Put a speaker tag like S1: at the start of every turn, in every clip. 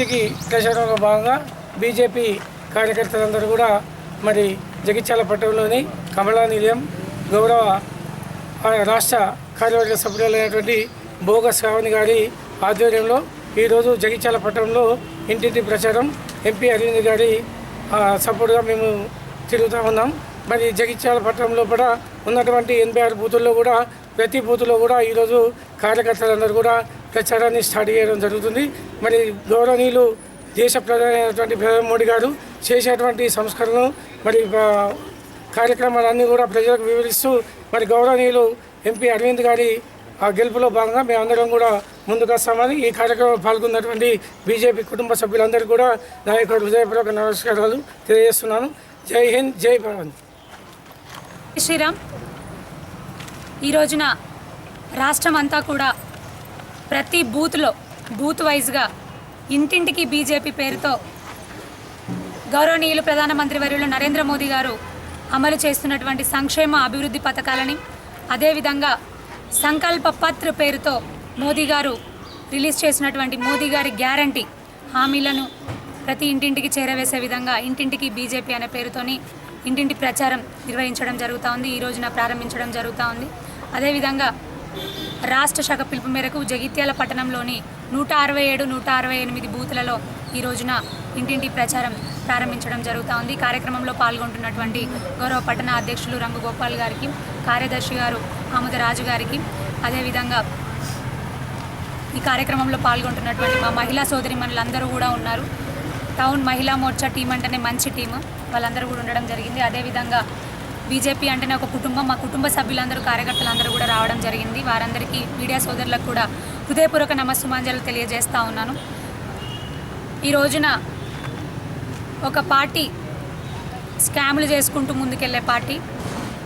S1: ఇంటికి ప్రచారంలో భాగంగా బీజేపీ కార్యకర్తలందరూ కూడా మరి జగిత్యాల పట్టణంలోని కమలా నిలయం గౌరవ రాష్ట్ర కార్యవర్గ సభ్యులైనటువంటి భోగ శ్రావణి గారి ఆధ్వర్యంలో ఈరోజు జగిత్యాల పట్టణంలో ఇంటింటి ప్రచారం. ఎంపీ అరవింద్ గారి సపోర్ట్గా మేము తిరుగుతూ ఉన్నాం. మరి జగిత్యాల పట్టణంలో కూడా ఉన్నటువంటి ఎనభై ఆరు బూతుల్లో కూడా ప్రతి బూతులో కూడా ఈరోజు కార్యకర్తలందరూ కూడా ప్రచారాన్ని స్టార్ట్ చేయడం జరుగుతుంది. మరి గౌరవనీయులు దేశ ప్రధానమైనటువంటి ప్రధాని మోడీ గారు చేసేటువంటి సంస్కరణలు మరి కార్యక్రమాలన్నీ కూడా ప్రజలకు వివరిస్తూ మరి గౌరవనీయులు ఎంపీ అరవింద్ గారి ఆ గెలుపులో భాగంగా మేమందరం కూడా ముందుకు వస్తామని ఈ కార్యక్రమంలో పాల్గొన్నటువంటి బీజేపీ కుటుంబ సభ్యులందరూ కూడా నా యొక్క హృదయపూర్వక నమస్కారాలు తెలియజేస్తున్నాను. జై హింద్ జై భవన్
S2: శ్రీరామ్ ఈ రోజున రాష్ట్రం అంతా కూడా ప్రతి బూత్లో బూత్ వైజ్గా ఇంటింటికి బీజేపీ పేరుతో గౌరవనీయులు ప్రధానమంత్రి వర్యులు నరేంద్ర మోదీ గారు అమలు చేస్తున్నటువంటి సంక్షేమ అభివృద్ధి పథకాలని అదేవిధంగా సంకల్ప పత్ర పేరుతో మోదీ గారు రిలీజ్ చేసినటువంటి మోదీ గారి గ్యారంటీ హామీలను ప్రతి ఇంటింటికి చేరవేసే విధంగా ఇంటింటికి బీజేపీ అనే పేరుతోని ఇంటింటి ప్రచారం నిర్వహించడం జరుగుతూ ఉంది ఈ రోజున ప్రారంభించడం జరుగుతూ ఉంది. అదేవిధంగా రాష్ట్ర శాఖ పిలుపు మేరకు జగిత్యాల పట్టణంలోని నూట అరవై ఏడు నూట అరవై ఎనిమిది బూతులలో ఈ రోజున ఇంటింటి ప్రచారం ప్రారంభించడం జరుగుతూ ఉంది. ఈ కార్యక్రమంలో పాల్గొంటున్నటువంటి గౌరవ పట్టణ అధ్యక్షులు రంగు గోపాల్ గారికి కార్యదర్శి గారు ఆముదరాజు గారికి అదేవిధంగా ఈ కార్యక్రమంలో పాల్గొంటున్నటువంటి మా మహిళా సోదరి మనులందరూ కూడా ఉన్నారు. టౌన్ మహిళా మోర్చా టీం అంటేనే మంచి టీము. వాళ్ళందరూ కూడా ఉండడం జరిగింది. అదేవిధంగా బీజేపీ అంటేనే ఒక కుటుంబం. మా కుటుంబ సభ్యులందరూ కార్యకర్తలందరూ కూడా రావడం జరిగింది. వారందరికీ మీడియా సోదరులకు కూడా హృదయపూర్వక నమస్సుమాంజలు తెలియజేస్తూ ఉన్నాను. ఈ రోజున ఒక పార్టీ స్కాములు చేసుకుంటూ ముందుకెళ్ళే పార్టీ.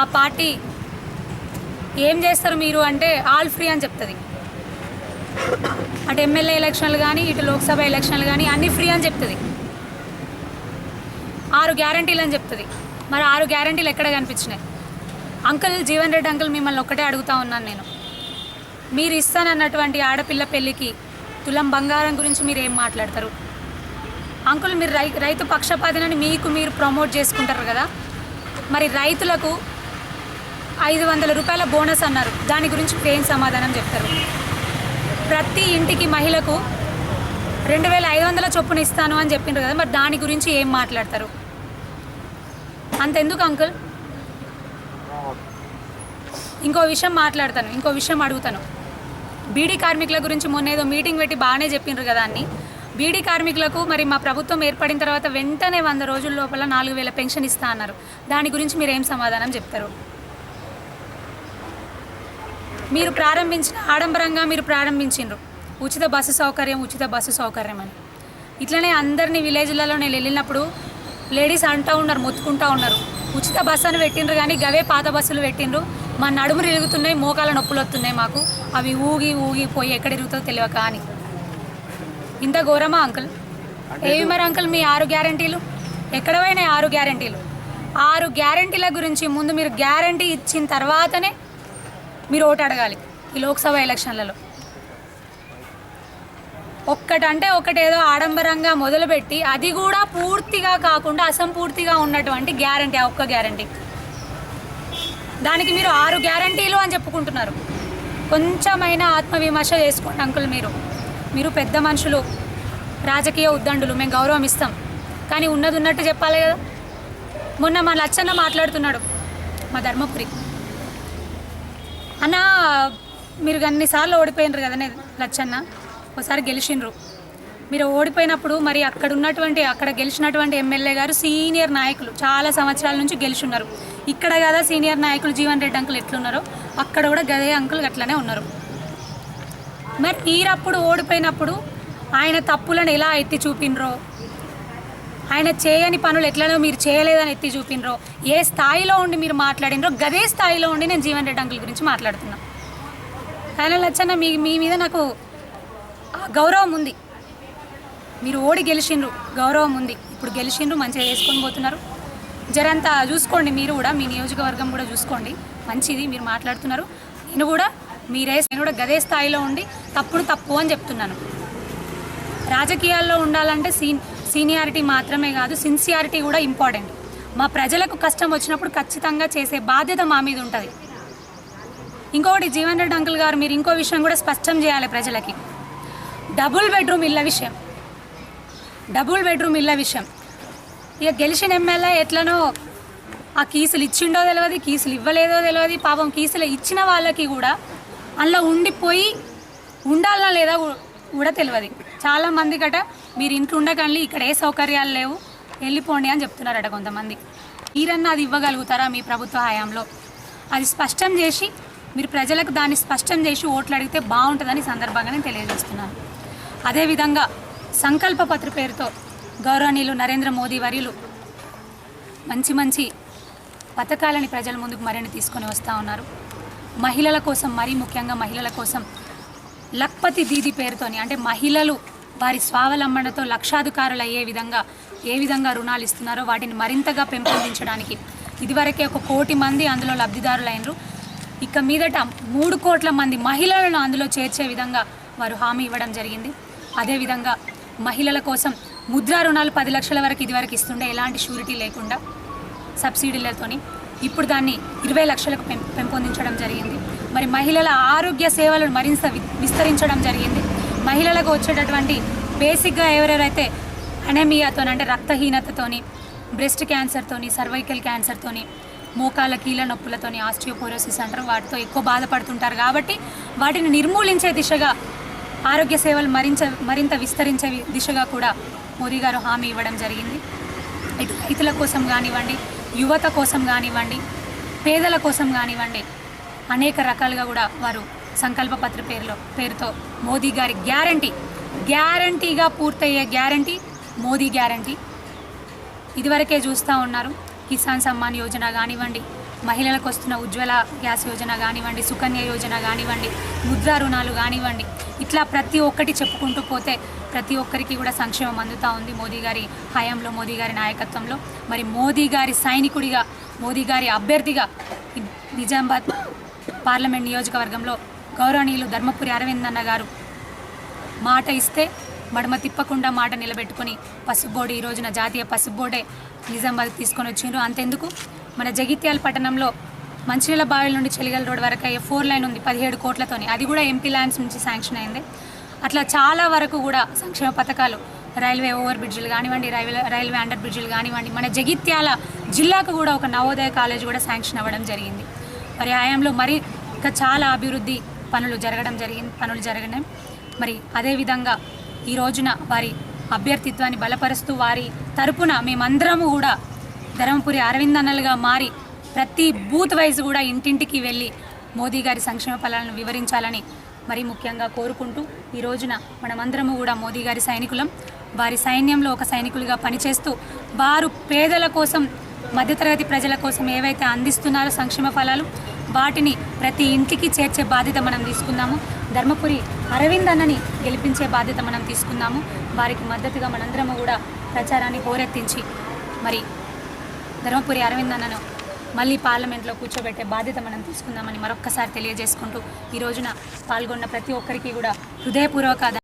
S2: ఆ పార్టీ ఏం చేస్తారు మీరు అంటే ఆల్ ఫ్రీ అని చెప్తుంది. అటు ఎమ్మెల్యే ఎలక్షన్లు కానీ ఇటు లోక్సభ ఎలక్షన్లు కానీ అన్నీ ఫ్రీ అని చెప్తుంది. ఆరు గ్యారంటీలు అని చెప్తుంది. మరి ఆరు గ్యారంటీలు ఎక్కడ కనిపించినాయి? అంకుల్ జీవన్ రెడ్డి అంకుల్ మిమ్మల్ని ఒక్కటే అడుగుతా ఉన్నాను నేను. మీరు ఇస్తానన్నటువంటి ఆడపిల్ల పెళ్ళికి తులం బంగారం గురించి మీరు ఏం మాట్లాడతారు? అంకుల్ మీరు రై రైతు పక్షపాతనని మీకు మీరు ప్రమోట్ చేసుకుంటారు కదా? మరి రైతులకు ఐదు వందల రూపాయల బోనస్ అన్నారు. దాని గురించి ఏం సమాధానం చెప్తారు? ప్రతి ఇంటికి మహిళకు రెండు వేల ఐదు వందల చొప్పున ఇస్తాను అని చెప్పిండ్రు కదా మరి దాని గురించి ఏం మాట్లాడతారు? అంతెందుకు అంకుల్? ఇంకో విషయం మాట్లాడతాను ఇంకో విషయం అడుగుతాను. బీడీ కార్మికుల గురించి మొన్న ఏదో మీటింగ్ పెట్టి బాగానే చెప్పిండ్రు కదా అన్ని. బీడీ కార్మికులకు మరి మా ప్రభుత్వం ఏర్పడిన తర్వాత వెంటనే వంద రోజుల లోపల నాలుగు వేల పెన్షన్ ఇస్తా అన్నారు. దాని గురించి మీరు ఏం సమాధానం చెప్తారు? మీరు ప్రారంభించిన ఆడంబరంగా మీరు ప్రారంభించిండ్రు. ఉచిత బస్సు సౌకర్యం ఉచిత బస్సు సౌకర్యం అని. ఇట్లనే అందరినీ విలేజ్లలో నేను వెళ్ళినప్పుడు లేడీస్ అంటూ ఉన్నారు మొత్తుకుంటూ ఉన్నారు. ఉచిత బస్సు అని పెట్టిండ్రు కానీ గవే పాత బస్సులు పెట్టిండ్రు. మా నడుములు ఇరుగుతున్నాయి మోకాల నొప్పులు వస్తున్నాయి మాకు. అవి ఊగి ఊగి పోయి ఎక్కడ ఇరుగుతుందో తెలియక అని. ఇంత ఘోరమా అంకుల్? ఏవి మరి అంకుల్ మీ ఆరు గ్యారంటీలు? ఎక్కడ పోయినాయి ఆరు గ్యారంటీలు? ఆరు గ్యారంటీల గురించి ముందు మీరు గ్యారంటీ ఇచ్చిన తర్వాతనే మీరు ఓటు అడగాలి ఈ లోక్సభ ఎలక్షన్లలో. ఒక్కటంటే ఒకటేదో ఆడంబరంగా మొదలుపెట్టి అది కూడా పూర్తిగా కాకుండా అసంపూర్తిగా ఉన్నటువంటి గ్యారంటీ ఆ ఒక్క గ్యారంటీ. దానికి మీరు ఆరు గ్యారంటీలు అని చెప్పుకుంటున్నారు. కొంచెమైనా ఆత్మవిమర్శ చేసుకోండి అంకుల్ మీరు. మీరు పెద్ద మనుషులు రాజకీయ ఉద్దండులు మేము గౌరవం ఇస్తాం. కానీ ఉన్నది ఉన్నట్టు చెప్పాలి కదా. మొన్న మా లచ్చన్న మాట్లాడుతున్నాడు మా ధర్మపురి. అన్న మీరు అన్నిసార్లు ఓడిపోయినారు కదా లచ్చన్న? ఒకసారి గెలిచిండ్రు. మీరు ఓడిపోయినప్పుడు మరి అక్కడ ఉన్నటువంటి అక్కడ గెలిచినటువంటి ఎమ్మెల్యే గారు సీనియర్ నాయకులు. చాలా సంవత్సరాల నుంచి గెలిచున్నారు. ఇక్కడ కదా సీనియర్ నాయకులు జీవన్ రెడ్డి అంకులు ఎట్లున్నారో అక్కడ కూడా గదే అంకుల్ అట్లనే ఉన్నారు. మరి మీరు అప్పుడు ఓడిపోయినప్పుడు ఆయన తప్పులను ఎలా ఎత్తి చూపినరో ఆయన చేయని పనులు ఎట్లనో మీరు చేయలేదని ఎత్తి చూపినరో ఏ స్థాయిలో ఉండి మీరు మాట్లాడినరో గదే స్థాయిలో ఉండి నేను జీవన్ రెడ్డి అంకుల్ గురించి మాట్లాడుతున్నాను కళ్యాణ లచ్చన్న మీ మీ మీద నాకు గౌరవం ఉంది. మీరు ఓడి గెలిచిండ్రు గౌరవం ఉంది. ఇప్పుడు గెలిచిండ్రు మంచిగా చేసుకొని పోతున్నారు. జరంతా చూసుకోండి మీరు కూడా మీ నియోజకవర్గం కూడా చూసుకోండి. మంచిది మీరు మాట్లాడుతున్నారు. నేను కూడా మీరే నేను కూడా గదే స్థాయిలో ఉండి తప్పుడు తప్పు అని చెప్తున్నాను. రాజకీయాల్లో ఉండాలంటే సీన్ సీనియారిటీ మాత్రమే కాదు సిన్సియారిటీ కూడా ఇంపార్టెంట్. మా ప్రజలకు కష్టం వచ్చినప్పుడు ఖచ్చితంగా చేసే బాధ్యత మా మీద ఉంటుంది. ఇంకొకటి జీవన్ రెడ్డి అంకుల్ గారు మీరు ఇంకో విషయం కూడా స్పష్టం చేయాలి ప్రజలకి. డబుల్ బెడ్రూమ్ ఇళ్ళ విషయం. డబుల్ బెడ్రూమ్ ఇళ్ళ విషయం. ఇక గెలిచిన ఎమ్మెల్యే ఎట్లనో ఆ కీసులు ఇచ్చిండో తెలియదు కీసులు ఇవ్వలేదో తెలియదు పాపం కీసులు ఇచ్చిన వాళ్ళకి కూడా అందులో ఉండిపోయి ఉండాలనా లేదా కూడా తెలియదు చాలా మంది గట మీరు ఇంట్లో ఉండకండి ఇక్కడ ఏ సౌకర్యాలు లేవు వెళ్ళిపోండి అని చెప్తున్నారట కొంతమంది. మీరన్నా అది ఇవ్వగలుగుతారా మీ ప్రభుత్వ హయాంలో? అది స్పష్టం చేసి మీరు ప్రజలకు దాన్ని స్పష్టం చేసి ఓట్లు అడిగితే బాగుంటుందని సందర్భంగానే సందర్భంగా నేను తెలియజేస్తున్నాను. అదేవిధంగా సంకల్ప పత్ర పేరుతో గౌరవనీయులు నరేంద్ర మోదీ వర్యులు మంచి మంచి పథకాలని ప్రజల ముందుకు మరిన్ని తీసుకొని వస్తూ ఉన్నారు. మహిళల కోసం మరీ ముఖ్యంగా మహిళల కోసం లక్పతి దీది పేరుతోని అంటే మహిళలు వారి స్వావలంబనతో లక్షాధికారులు అయ్యే విధంగా ఏ విధంగా రుణాలు ఇస్తున్నారో వాటిని మరింతగా పెంపొందించడానికి ఇదివరకే ఒక కోటి మంది అందులో లబ్ధిదారులైనరు. ఇక మీదట మూడు కోట్ల మంది మహిళలను అందులో చేర్చే విధంగా వారు హామీ ఇవ్వడం జరిగింది. అదేవిధంగా మహిళల కోసం ముద్రా రుణాలు పది లక్షల వరకు ఇదివరకు ఇస్తుండే ఎలాంటి షూరిటీ లేకుండా సబ్సిడీలతోని ఇప్పుడు దాన్ని ఇరవై లక్షలకు పెం పెంపొందించడం జరిగింది. మరి మహిళల ఆరోగ్య సేవలను మరింత వి- విస్తరించడం జరిగింది. మహిళలకు వచ్చేటటువంటి బేసిక్గా ఎవరెవరైతే అనెమియాతోని అంటే రక్తహీనతతోని బ్రెస్ట్ క్యాన్సర్తోని సర్వైకల్ క్యాన్సర్తోని మోకాల కీళ్ళ నొప్పులతోని ఆస్టియోపోరోసిస్ అంటారు. వాటితో ఎక్కువ బాధపడుతుంటారు కాబట్టి వాటిని నిర్మూలించే దిశగా ఆరోగ్య సేవలు మరింత మరింత విస్తరించే దిశగా కూడా మోదీ గారు హామీ ఇవ్వడం జరిగింది. ఇటు రైతుల కోసం కానివ్వండి యువత కోసం కానివ్వండి పేదల కోసం కానివ్వండి అనేక రకాలుగా కూడా వారు సంకల్పపత్ర పేరులో పేరుతో మోదీ గారి గ్యారంటీ గ్యారంటీగా పూర్తయ్యే గ్యారంటీ మోదీ గ్యారంటీ. ఇదివరకే చూస్తూ ఉన్నారు. కిసాన్ సమ్మాన్ యోజన కానివ్వండి మహిళలకు వస్తున్న ఉజ్వల గ్యాస్ యోజన కానివ్వండి సుకన్య యోజన కానివ్వండి ముద్రా రుణాలు కానివ్వండి ఇట్లా ప్రతి ఒక్కటి చెప్పుకుంటూ పోతే ప్రతి ఒక్కరికి కూడా సంక్షేమం అందుతూ ఉంది మోదీ గారి హయాంలో మోదీ గారి నాయకత్వంలో. మరి మోదీ గారి సైనికుడిగా మోదీ గారి అభ్యర్థిగా నిజామాబాద్ పార్లమెంట్ నియోజకవర్గంలో గౌరవనీయులు ధర్మపురి అరవింద్ అన్న గారు మాట ఇస్తే మడమ తిప్పకుండా మాట నిలబెట్టుకుని పసుబోర్డు ఈ రోజున జాతీయ పసుబోర్డే నిజామాబాద్ తీసుకొని వచ్చిండ్రు. అంతెందుకు? మన జగిత్యాల పట్టణంలో మంచినీళ్ళ బావిల నుండి చెలిగల రోడ్ వరకు అయ్యే ఫోర్ లైన్ ఉంది పదిహేడు కోట్లతోని. అది కూడా ఎంపీ ల్యాండ్స్ నుంచి శాంక్షన్ అయింది. అట్లా చాలా వరకు కూడా సంక్షేమ పథకాలు రైల్వే ఓవర్ బ్రిడ్జిలు కానివ్వండి రైల్వే రైల్వే అండర్ బ్రిడ్జిలు కానివ్వండి మన జగిత్యాల జిల్లాకు కూడా ఒక నవోదయ కాలేజ్ కూడా శాంక్షన్ అవ్వడం జరిగింది. మరి ఆయాంలో మరి ఇంకా చాలా అభివృద్ధి పనులు జరగడం జరిగింది పనులు జరగడం. మరి అదేవిధంగా ఈ రోజున వారి అభ్యర్థిత్వాన్ని బలపరుస్తూ వారి తరపున మేమందరము కూడా ధర్మపురి అరవింద్ అన్నలుగా మారి ప్రతి బూత్ వైజ్ కూడా ఇంటింటికి వెళ్ళి మోదీ గారి సంక్షేమ ఫలాలను వివరించాలని మరీ ముఖ్యంగా కోరుకుంటూ ఈ రోజున మనమందరము కూడా మోదీ గారి సైనికులం. వారి సైన్యంలో ఒక సైనికులుగా పనిచేస్తూ వారు పేదల కోసం మధ్యతరగతి ప్రజల కోసం ఏవైతే అందిస్తున్నారో సంక్షేమ ఫలాలు వాటిని ప్రతి ఇంటికి చేర్చే బాధ్యత మనం తీసుకుందాము. ధర్మపురి అరవింద్ అన్నని గెలిపించే బాధ్యత మనం తీసుకుందాము. వారికి మద్దతుగా మనందరము కూడా ప్రచారాన్ని హోరెత్తించి మరి ధర్మపురి అరవింద్ అన్నను మళ్ళీ పార్లమెంట్లో కూర్చోబెట్టే బాధ్యత మనం తీసుకుందామని మరొక్కసారి తెలియజేసుకుంటూ ఈ రోజున పాల్గొన్న ప్రతి ఒక్కరికి కూడా హృదయపూర్వక